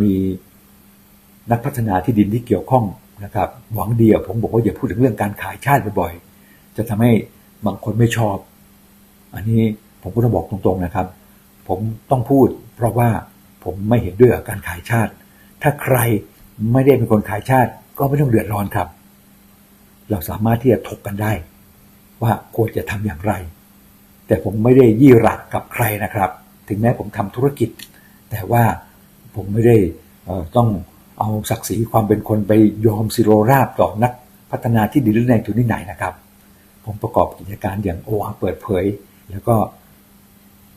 มีนักพัฒนาที่ดินที่เกี่ยวข้องนะครับ หวังดีผมบอกว่าอย่าพูดถึงเรื่องการขายชาติบ่อยๆ จะทำให้บางคนไม่ชอบ อันนี้ผมก็ต้องบอกตรงๆนะครับ ผมต้องพูด เพราะว่าผมไม่เห็นด้วยกับการขายชาติ ถ้าใครไม่ได้เป็นคนขายชาติ ก็ไม่ต้องเดือดร้อนครับ เราสามารถที่จะถกกันได้ ว่าควรจะทำอย่างไร แต่ผมไม่ได้ยี่หลักกับใครนะครับ ถึงแม้ผมทำธุรกิจ แต่ว่า ผมไม่ได้ต้องเอาศักดิ์ศรีความเป็นคนไปยอมสิโรราบต่อนักพัฒนาที่ดินหรือในทุนที่ไหนนะครับ ผมประกอบกิจการอย่างโออาเปิดเผย แล้วก็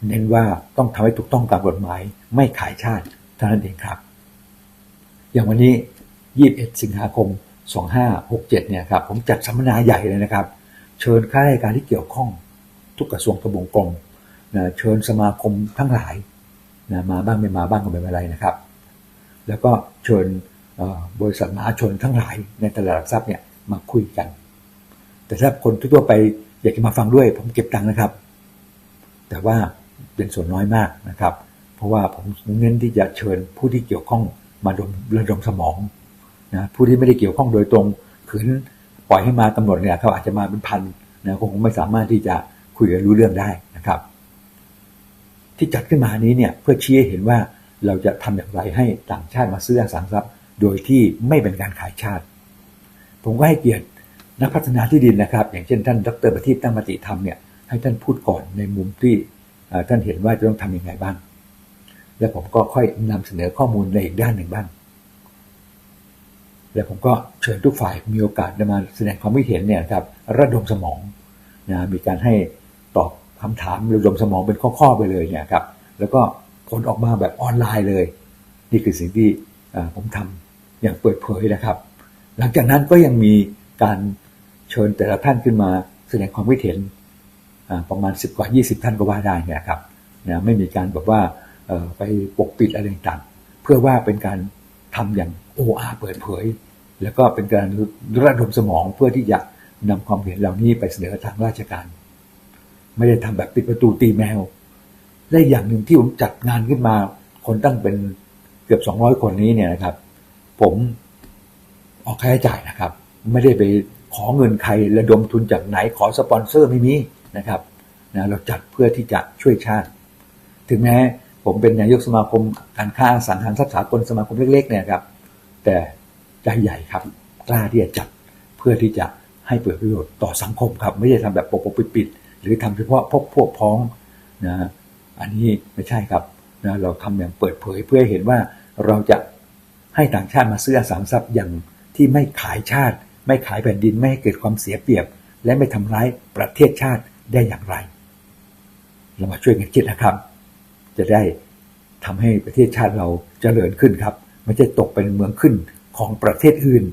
เน้นว่าต้องทำให้ถูกต้องตามกฎหมาย ไม่ขายชาติเท่านั้นเองครับ อย่างวันนี้ 21 สิงหาคม 2567 เนี่ยครับ ผมจัดสัมมนาใหญ่เลยนะครับ เชิญข้าราชการที่เกี่ยวข้อง ทุกกระทรวงทบวงกรมนะเชิญสมาคมทั้งหลาย นะมาบ้างไม่มาบ้างก็ไม่เป็นไรนะครับ แล้วก็เชิญบริษัทมหาชนทั้งหลายในตลาดหลักทรัพย์เนี่ยมาคุยกัน แต่ถ้าคนทั่วไปอยากจะมาฟังด้วย ผมเก็บตังค์นะครับ แต่ว่าเป็นส่วนน้อยมากนะครับ เพราะว่าผมเน้นที่จะเชิญผู้ที่เกี่ยวข้องมาดมระดมสมองนะผู้ที่ไม่ได้เกี่ยวข้องโดยตรงขืนปล่อยให้มากำหนดเนี่ยเขาอาจจะมาเป็นพันนะคงไม่สามารถที่จะคุยกันรู้เรื่องได้นะครับ ที่จัดขึ้นมานี้เนี่ยเพื่อชี้ให้เห็นว่าเราจะทำอย่างไรให้ต่างชาติมาซื้ออสังหาริมทรัพย์ โดยที่ไม่เป็นการขายชาติ ผมก็ให้เกียรตินักพัฒนาที่ดินนะครับ อย่างเช่นท่านดรประทีปตั้งมติธรรมเนี่ยให้ท่านพูดก่อนในมุมที่ท่านเห็นว่าจะต้องทำยังไงบ้าง แล้วผมก็ค่อยนำเสนอข้อมูลในอีกด้านหนึ่งบ้าง แล้วผมก็เชิญทุกฝ่ายมีโอกาสได้มาแสดงความคิดเห็นเนี่ยครับระดมสมองนะมีการให้ตอบ คำถามระดมสมองเป็นข้อๆไปเลยเนี่ยครับ แล้วก็ผลออกมาแบบออนไลน์เลย นี่คือสิ่งที่ผมทำอย่างเปิดเผยนะครับ หลังจากนั้นก็ยังมีการเชิญแต่ละท่านขึ้นมาแสดงความคิดเห็นประมาณ 10 กว่า 20 ท่านก็ว่าได้เนี่ยครับนะไม่มีการแบบว่าไปปกปิดอะไรต่างๆเพื่อว่าเป็นการทำอย่าง OR เปิดเผย แล้วก็เป็นการระดมสมองเพื่อที่จะนำความเห็นเหล่านี้ไปเสนอทางราชการ ไม่ได้ทำแบบปิดประตูตีแมว และอย่างหนึ่งที่ผมจัดงานขึ้นมา คนตั้งเป็นเกือบ200คนนี้เนี่ยนะครับ ผมออกค่าใช้จ่ายนะครับ ไม่ได้ไปขอเงินใครระดมทุนจากไหนขอสปอนเซอร์ไม่มีนะครับนะเราจัดเพื่อที่จะช่วยชาติ ถึงแม้ผมเป็นนายกสมาคมการค้าสังหารทรัพย์สากลสมาคมเล็กๆเนี่ยครับ แต่ใจใหญ่ครับ กล้าที่จะจัดเพื่อที่จะให้เปิดประโยชน์ต่อสังคมครับ ไม่ได้ทำแบบปกปิดปิดๆ หรือทำเฉพาะพวกพวกพ้องนะอันนี้ไม่ใช่ครับนะเราทำอย่างเปิดเผยเพื่อให้เห็นว่าเราจะให้ต่างชาติมาซื้ออสังหาริมทรัพย์อย่างที่ไม่ขายชาติ ไม่ขายแผ่นดินไม่ให้เกิดความเสียเปรียบ และไม่ทำร้ายประเทศชาติได้อย่างไร เรามาช่วยกันคิดนะครับ จะได้ทำให้ประเทศชาติเราเจริญขึ้นครับไม่ใช่ตกเป็นเมืองขึ้นของประเทศอื่น